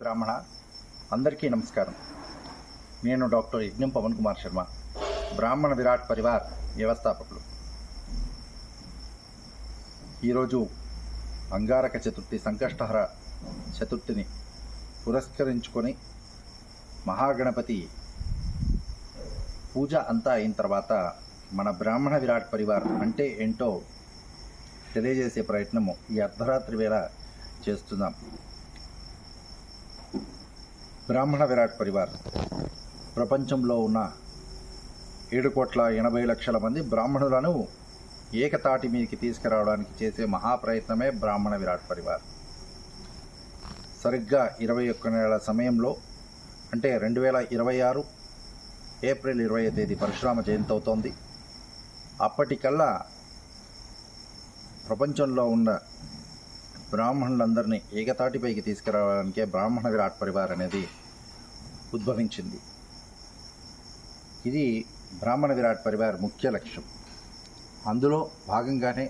బ్రాహ్మణ అందరికీ నమస్కారం. నేను డాక్టర్ యజ్ఞం పవన్ కుమార్ శర్మ బ్రాహ్మణ విరాట్ పరివార్ వ్యవస్థాపకులు. ఈరోజు అంగారక చతుర్థి సంకష్టహర చతుర్థిని పురస్కరించుకొని మహాగణపతి పూజ అంతా అయిన తర్వాత మన బ్రాహ్మణ విరాట్ పరివార్ అంటే ఏంటో తెలియజేసే ప్రయత్నము ఈ అర్ధరాత్రి వేళ చేస్తున్నాం. బ్రాహ్మణ విరాట్ పరివార్. ప్రపంచంలో ఉన్న ఏడు కోట్ల ఎనభై లక్షల మంది బ్రాహ్మణులను ఏకతాటి మీదకి తీసుకురావడానికి చేసే మహాప్రయత్నమే బ్రాహ్మణ విరాట్ పరివార్. సరిగ్గా ఇరవై ఒక్క నెలల సమయంలో అంటే రెండు వేల ఇరవై ఆరు ఏప్రిల్ ఇరవై తేదీ పరశురామ జయంతి అవుతోంది. అప్పటికల్లా ప్రపంచంలో ఉన్న బ్రాహ్మణులందరినీ ఏకతాటిపైకి తీసుకురావడానికే బ్రాహ్మణ విరాట్ పరివార్ అనేది ఉద్భవించింది. ఇది బ్రాహ్మణ విరాట్ పరివార్ ముఖ్య లక్ష్యం. అందులో భాగంగానే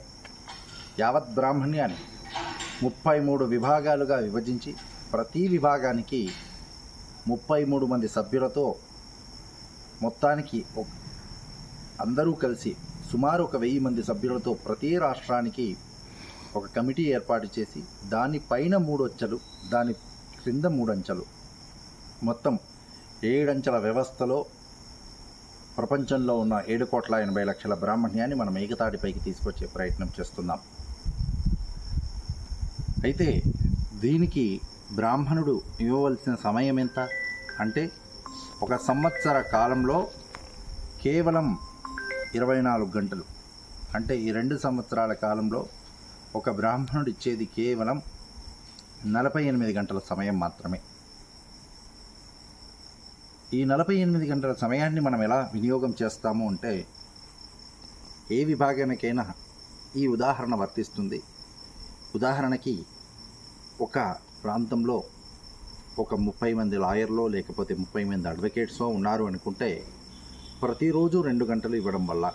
యావత్ బ్రాహ్మణ్యాన్ని ముప్పై మూడు విభాగాలుగా విభజించి ప్రతి విభాగానికి ముప్పై మూడు మంది సభ్యులతో మొత్తానికి అందరూ కలిసి సుమారు ఒక వెయ్యి మంది సభ్యులతో ప్రతి రాష్ట్రానికి ఒక కమిటీ ఏర్పాటు చేసి దానిపైన మూడు అంచెలు దాని క్రింద మూడు అంచెలు మొత్తం ఏడంచెల వ్యవస్థలో ప్రపంచంలో ఉన్న ఏడు కోట్ల ఎనభై లక్షల బ్రాహ్మణ్యాన్ని మనం ఏకతాటిపైకి తీసుకొచ్చే ప్రయత్నం చేస్తున్నాం. అయితే దీనికి బ్రాహ్మణుడు ఇవ్వవలసిన సమయం ఎంత? అంటే ఒక సంవత్సర కాలంలో కేవలం ఇరవై నాలుగు గంటలు. అంటే ఈ రెండు సంవత్సరాల కాలంలో ఒక బ్రాహ్మణుడు ఇచ్చేది కేవలం నలభై ఎనిమిది గంటల సమయం మాత్రమే. ఈ నలభై ఎనిమిది గంటల సమయాన్ని మనం ఎలా వినియోగం చేస్తాము అంటే ఏ విభాగానికైనా ఈ ఉదాహరణ వర్తిస్తుంది. ఉదాహరణకి ఒక ప్రాంతంలో ఒక ముప్పై మంది లాయర్లో లేకపోతే ముప్పై మంది అడ్వకేట్సో ఉన్నారు అనుకుంటే ప్రతిరోజు రెండు గంటలు ఇవ్వడం వల్ల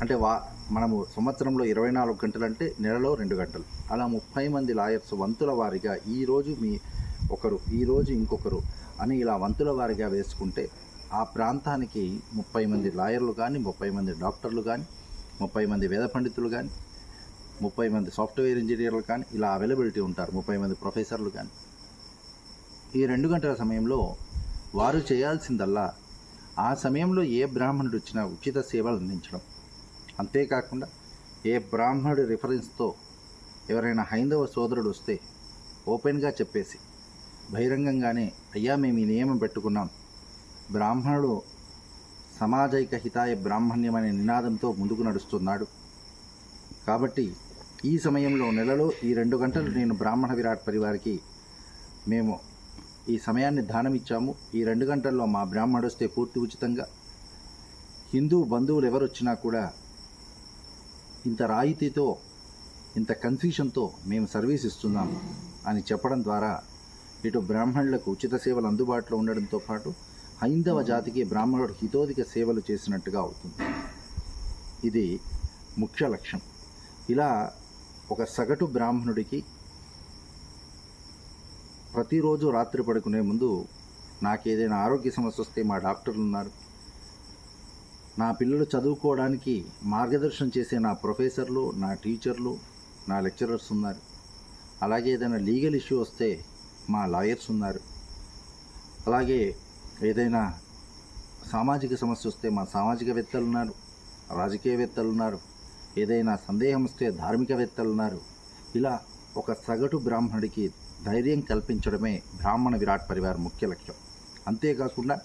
అంటే వా మనము సంవత్సరంలో ఇరవై నాలుగు గంటలు అంటే నెలలో రెండు గంటలు. అలా ముప్పై మంది లాయర్స్ వంతుల వారిగా ఈరోజు మీ ఒకరు ఈరోజు ఇంకొకరు అని ఇలా వంతుల వారిగా వేసుకుంటే ఆ ప్రాంతానికి ముప్పై మంది లాయర్లు కానీ ముప్పై మంది డాక్టర్లు కానీ ముప్పై మంది వేద పండితులు కానీ ముప్పై మంది సాఫ్ట్వేర్ ఇంజనీర్లు కానీ ఇలా అవైలబిలిటీ ఉంటారు ముప్పై మంది ప్రొఫెసర్లు కానీ ఈ రెండు గంటల సమయంలో వారు చేయాల్సిందల్లా ఆ సమయంలో ఏ బ్రాహ్మణుడు వచ్చినా ఉచిత సేవలు అందించడం. అంతేకాకుండా ఏ బ్రాహ్మణుడి రిఫరెన్స్తో ఎవరైనా హైందవ సోదరుడు వస్తే ఓపెన్గా చెప్పేసి బహిరంగంగానే అయ్యా మేము ఈ నియమం పెట్టుకున్నాం. బ్రాహ్మణుడు సమాజైక హితాయ బ్రాహ్మణ్యం అనే నినాదంతో ముందుకు నడుస్తున్నాడు. కాబట్టి ఈ సమయంలో నెలలో ఈ రెండు గంటలు నేను బ్రాహ్మణ విరాట్ పరివారికి మేము ఈ సమయాన్ని దానం ఇచ్చాము ఈ రెండు గంటల్లో మా బ్రాహ్మణుడు వస్తే పూర్తి ఉచితంగా. హిందూ బంధువులు ఎవరు వచ్చినా కూడా ఇంత రాయితీతో ఇంత కన్ఫ్యూషన్తో మేము సర్వీస్ ఇస్తున్నాము అని చెప్పడం ద్వారా ఇటు బ్రాహ్మణులకు ఉచిత సేవలు అందుబాటులో ఉండడంతో పాటు హైందవ జాతికి బ్రాహ్మణుడు హితోధిక సేవలు చేసినట్టుగా అవుతుంది. ఇది ముఖ్య లక్ష్యం. ఇలా ఒక సగటు బ్రాహ్మణుడికి ప్రతిరోజు రాత్రి పడుకునే ముందు నాకు ఏదైనా ఆరోగ్య సమస్య వస్తే మా డాక్టర్లు ఉన్నారు నా పిల్లలు చదువుకోవడానికి మార్గదర్శనం చేసే నా ప్రొఫెసర్లు నా టీచర్లు నా లెక్చరర్స్ ఉన్నారు. అలాగే ఏదైనా లీగల్ ఇష్యూ వస్తే మా లాయర్స్ ఉన్నారు. అలాగే ఏదైనా సామాజిక సమస్య వస్తే మా సామాజికవేత్తలు ఉన్నారు రాజకీయవేత్తలు ఉన్నారు ఏదైనా సందేహం వస్తే ధార్మికవేత్తలు ఉన్నారు. ఇలా ఒక సగటు బ్రాహ్మణుడికి ధైర్యం కల్పించడమే బ్రాహ్మణ విరాట్ పరివార్ ముఖ్య లక్ష్యం. అంతేకాకుండా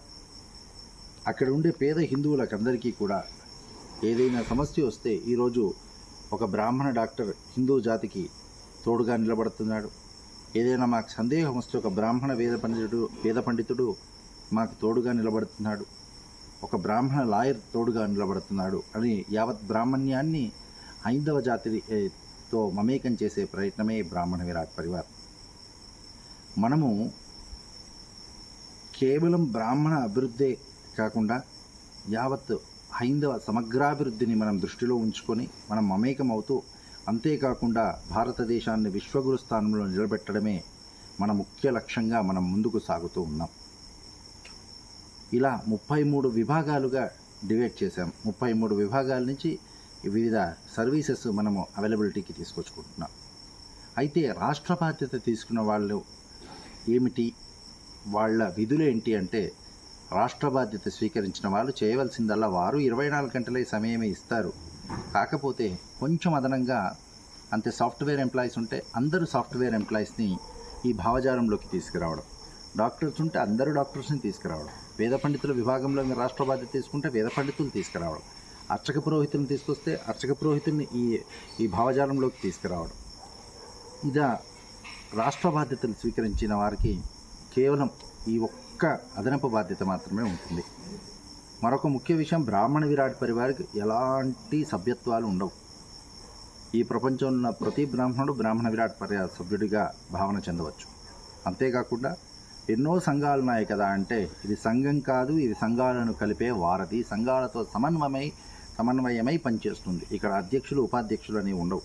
అక్కడ ఉండే పేద హిందువులకందరికీ కూడా ఏదైనా సమస్య వస్తే ఈరోజు ఒక బ్రాహ్మణ డాక్టర్ హిందూ జాతికి తోడుగా నిలబడుతున్నాడు. ఏదైనా మాకు సందేహం వస్తే ఒక బ్రాహ్మణ వేద పండితుడు వేద పండితుడు మాకు తోడుగా నిలబడుతున్నాడు. ఒక బ్రాహ్మణ లాయర్ తోడుగా నిలబడుతున్నాడు అని యావత్ బ్రాహ్మణ్యాన్ని హైందవ జాతితో మమేకం చేసే ప్రయత్నమే బ్రాహ్మణ విరాట్ పరివార్. మనము కేవలం బ్రాహ్మణ అభివృద్ధే కాకుండా యావత్ హైందవ సమగ్రాభివృద్ధిని మనం దృష్టిలో ఉంచుకొని మనం మమేకం అవుతూ అంతేకాకుండా భారతదేశాన్ని విశ్వగురు స్థానంలో నిలబెట్టడమే మన ముఖ్య లక్ష్యంగా మనం ముందుకు సాగుతూ ఉన్నాం. ఇలా ముప్పై మూడు విభాగాలుగా డివైడ్ చేశాం. ముప్పై మూడు విభాగాల నుంచి వివిధ సర్వీసెస్ మనము అవైలబిలిటీకి తీసుకొచ్చుకుంటున్నాం. అయితే రాష్ట్ర బాధ్యత తీసుకున్న వాళ్ళు ఏమిటి? వాళ్ళ విధులు ఏంటి అంటే రాష్ట్ర బాధ్యత స్వీకరించిన వాళ్ళు చేయవలసిందల్లా వారు ఇరవై నాలుగు గంటలే సమయమే ఇస్తారు. కాకపోతే కొంచెం అదనంగా అంతే సాఫ్ట్వేర్ ఎంప్లాయీస్ ఉంటే అందరూ సాఫ్ట్వేర్ ఎంప్లాయీస్ని ఈ భావజాలంలోకి తీసుకురావడం. డాక్టర్స్ ఉంటే అందరూ డాక్టర్స్ని తీసుకురావడం. వేద పండితుల విభాగంలో రాష్ట్ర బాధ్యత తీసుకుంటే వేద పండితులు తీసుకురావడం. అర్చక పురోహితులను తీసుకొస్తే అర్చక పురోహితుల్ని ఈ ఈ భావజాలంలోకి తీసుకురావడం. ఇదా రాష్ట్ర బాధ్యతలు స్వీకరించిన వారికి కేవలం ఈ ఒక్క అదనపు బాధ్యత మాత్రమే ఉంటుంది. మరొక ముఖ్య విషయం బ్రాహ్మణ విరాట్ పరివారికి ఎలాంటి సభ్యత్వాలు ఉండవు. ఈ ప్రపంచంలో ఉన్న ప్రతి బ్రాహ్మణుడు బ్రాహ్మణ విరాట్ పరివార సభ్యుడిగా భావన చెందవచ్చు. అంతేకాకుండా ఎన్నో సంఘాలు ఉన్నాయి కదా అంటే ఇది సంఘం కాదు ఇది సంఘాలను కలిపే వారధి. సంఘాలతో సమన్వయమై సమన్వయమై పనిచేస్తుంది. ఇక్కడ అధ్యక్షులు ఉపాధ్యక్షులు అనేవి ఉండవు.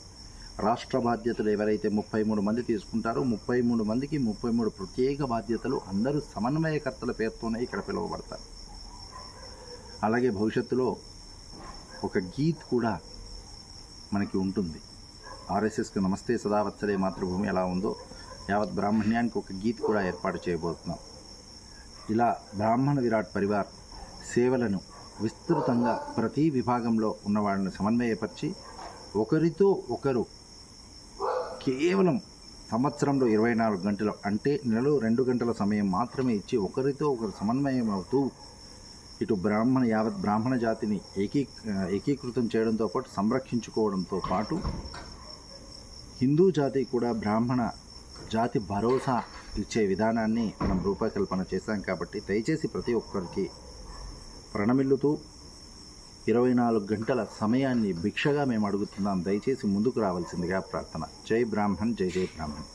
రాష్ట్ర బాధ్యతలు ఎవరైతే ముప్పై మూడు మంది తీసుకుంటారో ముప్పై మూడు మందికి ముప్పై మూడు ప్రత్యేక బాధ్యతలు అందరూ సమన్వయకర్తల పేరుతోనే ఇక్కడ పిలువబడతారు అలాగే భవిష్యత్తులో ఒక గీత్ కూడా మనకి ఉంటుంది. ఆర్ఎస్ఎస్కి నమస్తే సదావత్సరే మాతృభూమి ఎలా ఉందో యావత్ బ్రాహ్మణ్యానికి ఒక గీత్ కూడా ఏర్పాటు చేయబోతున్నాం. ఇలా బ్రాహ్మణ విరాట్ పరివార్ సేవలను విస్తృతంగా ప్రతి విభాగంలో ఉన్న వాళ్ళని సమన్వయపరిచి ఒకరితో ఒకరు కేవలం సంవత్సరంలో ఇరవై నాలుగు గంటలు అంటే నెలలో రెండు గంటల సమయం మాత్రమే ఇచ్చి ఒకరితో ఒకరు సమన్వయం అవుతూ ఇటు బ్రాహ్మణ యావత్ బ్రాహ్మణ జాతిని ఏకీ ఏకీకృతం చేయడంతో పాటు సంరక్షించుకోవడంతో పాటు హిందూ జాతి కూడా బ్రాహ్మణ జాతి భరోసా ఇచ్చే విధానాన్ని మనం రూపకల్పన చేశాం కాబట్టి దయచేసి ప్రతి ఒక్కరికి ప్రణమిల్లుతూ ఇరవై నాలుగు గంటల సమయాన్ని భిక్షగా మేము అడుగుతున్నాం. దయచేసి ముందుకు రావాల్సిందిగా ప్రార్థన. జై బ్రాహ్మణ్ జై జై బ్రాహ్మణ్.